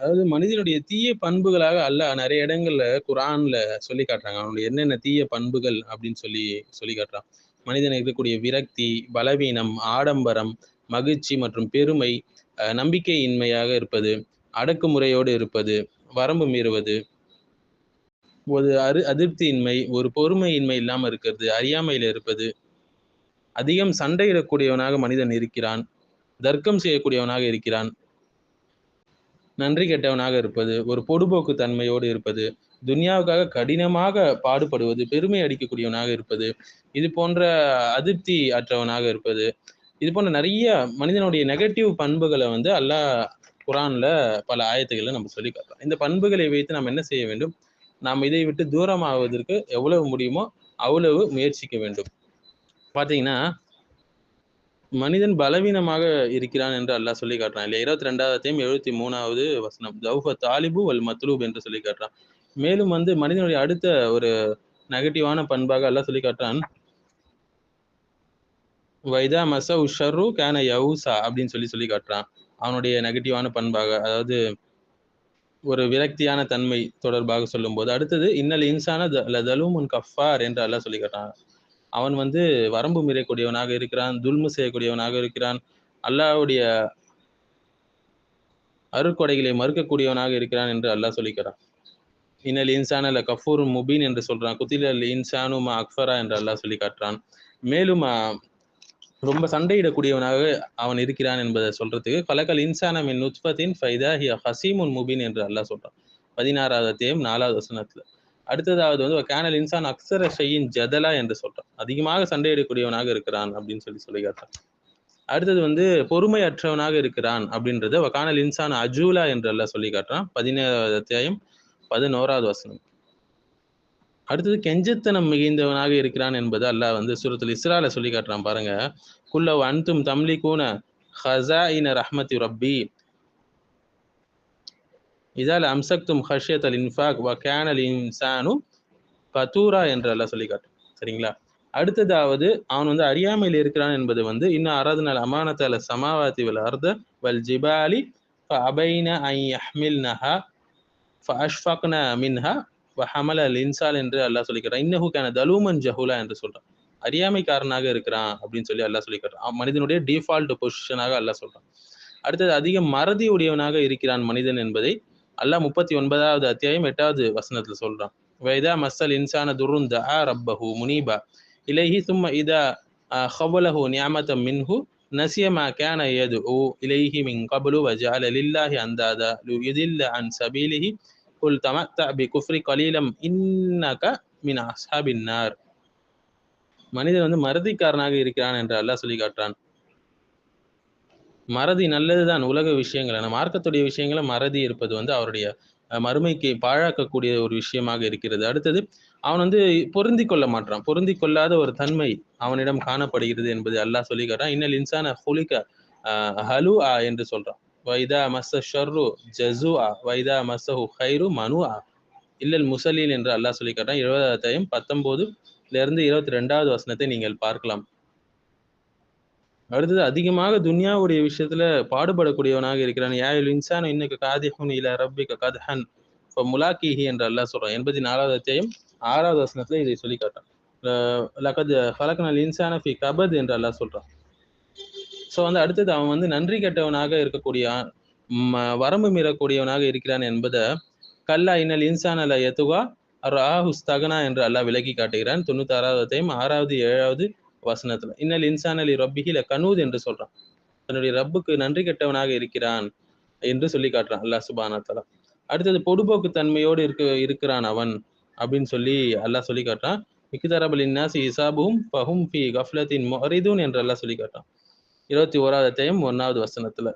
அதாவது மனிதனுடைய தீய பண்புகளாக அல்லாஹ் நிறைய இடங்கள்ல குரான்ல சொல்லி காட்டுறாங்க. அவனுடைய என்னென்ன தீய பண்புகள் அப்படின்னு சொல்லி சொல்லி காட்டுறான். மனிதன் இருக்கக்கூடிய விரக்தி பலவீனம் ஆடம்பரம் மகிழ்ச்சி மற்றும் பெருமை அஹ் நம்பிக்கையின்மையாக இருப்பது அடக்குமுறையோடு இருப்பது வரம்பு மீறுவது ஒரு அரு அதிருப்தியின்மை ஒரு பொறுமையின்மை இல்லாமல் இருக்கிறது அறியாமையில் இருப்பது அதிகம் சண்டையிடக்கூடியவனாக மனிதன் இருக்கிறான் தர்க்கம் செய்யக்கூடியவனாக இருக்கிறான் நன்றி கெட்டவனாக இருப்பது ஒரு பொடுபோக்கு தன்மையோடு இருப்பது துனியாவுக்காக கடினமாக பாடுபடுவது பெருமை அடிக்கக்கூடியவனாக இருப்பது இது போன்ற அதிருப்தி அற்றவனாக இருப்பது இது போன்ற நிறைய மனிதனுடைய நெகட்டிவ் பண்புகளை வந்து அல்லாஹ் குரான்ல பல ஆயத்துக்களை நம்ம சொல்லி காட்டுறோம் இந்த பண்புகளை வைத்து நாம் என்ன செய்ய வேண்டும்? நாம் இதை விட்டு தூரமாவதற்கு எவ்வளவு முடியுமோ அவ்வளவு முயற்சிக்க வேண்டும். பாத்தீங்கன்னா மனிதன் பலவீனமாக இருக்கிறான் என்று அல்லாஹ் சொல்லி காட்டுறான். இல்லையா? இருபத்தி ரெண்டாவதையும் எழுபத்தி மூணாவது வசனம். ஜவுஃப தாலிபு வல் மத்லூப் என்று சொல்லி காட்டுறான். மேலும் வந்து மனிதனுடைய அடுத்த ஒரு நெகட்டிவான பண்பாக அல்லாஹ் சொல்லி காட்டுறான். வைதா மச உஷரு கேன யவுசா அப்படின்னு சொல்லி சொல்லி காட்டுறான். அவனுடைய நெகட்டிவான பண்பாக அதாவது ஒரு விரக்தியான தன்மை தொடர்பாக சொல்லும்போது அடுத்தது இன்னல் இன்சான தலூமுன் கஃபார் என்று அல்லாஹ் சொல்லி காட்டுறான். அவன் வந்து வரம்பு மீறக்கூடியவனாக இருக்கிறான் துல்மு செய்யக்கூடியவனாக இருக்கிறான் அல்லாவுடைய அருட்கொடைகளை மறுக்கக்கூடியவனாக இருக்கிறான் என்று அல்லாஹ் சொல்லிக்கிறான். இன்னல் இன்சான் அல்ல கஃபூர் முபீன் என்று சொல்றான். குத்தில் அல் இன்சானு மா அக்ஃபரா என்று அல்லாஹ் சொல்லி காட்டுறான். மேலும் ரொம்ப சண்டையிடக்கூடியவனாக அவன் இருக்கிறான் என்பதை சொல்றதுக்கு கலக்கல் இன்சான மின் நுத்பத்தின் ஃபைதா ஹிய ஹசீமுன் முபீன் என்று அல்லாஹ் சொல்றான். பதினாறாவது தேம் நாலாவது வசனத்துல. அடுத்ததாவது வந்து கேனல் இன்சான் அக்சர ஷையின் ஜதலா என்று சொல்றான். அதிகமாக சண்டையிடக்கூடியவனாக இருக்கிறான் அப்படின்னு சொல்லி சொல்லி காட்டான் அடுத்தது வந்து பொறுமையற்றவனாக இருக்கிறான் அப்படின்றது வக்கானல் இன்சான் அஜூலா என்றெல்லாம் சொல்லி காட்டுறான் பதினேழாவது அத்தியாயம் பதினோராவது வசனம். அடுத்தது கெஞ்சத்தனம் மிகுந்தவனாக இருக்கிறான் என்பது அல்லாஹ் வந்து சுரத்தில் இஸ்ரால சொல்லி காட்டுறான் பாருங்க. குள்ள அன்தும் தம்லி கூன ஹசா இன ரஹ்மதி ரப்பி இதால் அம்சக்தும் ஹஷ்யத் அல் இன்ஃபாக் வ கேனல் இன்சானு பதூரா என்று எல்லாம் சொல்லி காட்டும். சரிங்களா? அடுத்ததாவது அவன் வந்து அறியாமையில் இருக்கிறான் என்பது வந்து இன்னும் அராது நாள் அமானத்தால சமாவாத்தி வல் அர்த வல் ஜிபாலி அபைன ஐ அஹ்மில் நஹா அஷ்ஃபக்ன மின்ஹா ஹமல லின்சால் என்று அல்லாஹ் சொல்லிக்கிறான் இன்னஹு கேன தலூமன் ஜஹூலா என்று சொல்றான். அறியாமைக்காரனாக இருக்கிறான் அப்படின்னு சொல்லி அல்லாஹ் சொல்லிக்கிறான் மனிதனுடைய டிஃபால்ட் பொசிஷனாக அல்லா சொல்றான். அடுத்தது அதிக மறதி உடையவனாக இருக்கிறான் மனிதன் என்பதை அல்லாஹ் முப்பத்தி ஒன்பதாவது அத்தியாயம் எட்டாவது வசனத்துல சொல்றான். வைதா மசல் இன்சான துருந்த தஆ ரப்பஹு முனீபா. இலைஹி சும்ம இதா ஹவலஹு நியாமத்தம் மின்ஹு நசியமா கேன ஏது ஓ இலைஹி மின் கபலு வஜால லில்லாஹி அந்தாதா லு யுதில்ல அன் சபீலிஹி குல் தமத்தா பி குஃப்ரி கலீலம் இன்னக மின் அஸ்ஹாபின் நார். மனிதன் வந்து மருதிக்காரனாக இருக்கிறான் என்று அல்லாஹ் சொல்லி காட்டுறான். மறதி நல்லதுதான் உலக விஷயங்கள். ஆனா மார்க்கத்துடைய விஷயங்களை மறதி இருப்பது வந்து அவருடைய மறுமைக்கு பாழாக்கக்கூடிய ஒரு விஷயமாக இருக்கிறது. அடுத்தது அவன் வந்து பொருந்தி கொள்ள மாட்டான். பொருந்தி கொள்ளாத ஒரு தன்மை அவனிடம் காணப்படுகிறது என்பது அல்லாஹ் சொல்லிக்கிறான் இன்னல் இன்சான ஹுலிக்க ஹலு ஆ என்று சொல்றான். வைதா மஸ்ஸ ஷர்ரு ஜசு ஆ வைதா மஸ்ஸஹு ஹைரு மனு ஆ இல்லல் முசலீன் என்று அல்லாஹ் சொல்லிக்கிறான் காட்டுறான் இருபதாவது பத்தொன்பதுல இருந்து இருபத்தி ரெண்டாவது வசனத்தை நீங்கள் பார்க்கலாம். அடுத்தது அதிகமாக துன்யாவுடைய விஷயத்துல பாடுபடக்கூடியவனாக இருக்கிறான். யாயுல் இன்சான் இன்னைக்கு காதிஹுன் இல கதஹன். இப்போ முலாக்கிஹி என்று சொல்றான். எண்பத்தி நாலாவது அத்தியாயம் ஆறாவது வசனத்துல இதை சொல்லி காட்டான். லகத் ஃபலக்னல் இன்சான ஃபி கபத் என்று அல்லாஹ் சொல்றான். ஸோ வந்து அடுத்தது அவன் வந்து நன்றி கெட்டவனாக இருக்கக்கூடிய வரம்பு மீறக்கூடியவனாக இருக்கிறான் என்பதை கல்லா இன்னல் இன்சான் அல்ல எத்துவா ராஹு ஸ்தகனா என்று அல்லாஹ் விலக்கி காட்டுகிறான். தொண்ணூத்தி ஆறாவது அத்தியாயம் ஆறாவது ஏழாவது வசனத்துல இன்னல் இன்சான் அலி ரப்பிகில கனூத் என்று சொல்றான். தன்னுடைய ரப்புக்கு நன்றி கெட்டவனாக இருக்கிறான் என்று சொல்லி காட்டுறான் அல்லாஹ் சுபானா அடுத்தது பொடுபோக்கு தன்மையோடு இருக்க இருக்கிறான் அவன் அப்படின்னு சொல்லி அல்லாஹ் சொல்லி காட்டுறான். மிக்குதரபல் இன்னாசி இசாபும் பஹும் ஃபி கஃப்லத்தின் மொஹரிதூன் என்று அல்லாஹ் சொல்லி காட்டுறான். இருபத்தி ஓராவது அத்தியாயம் ஒன்னாவது வசனத்துல.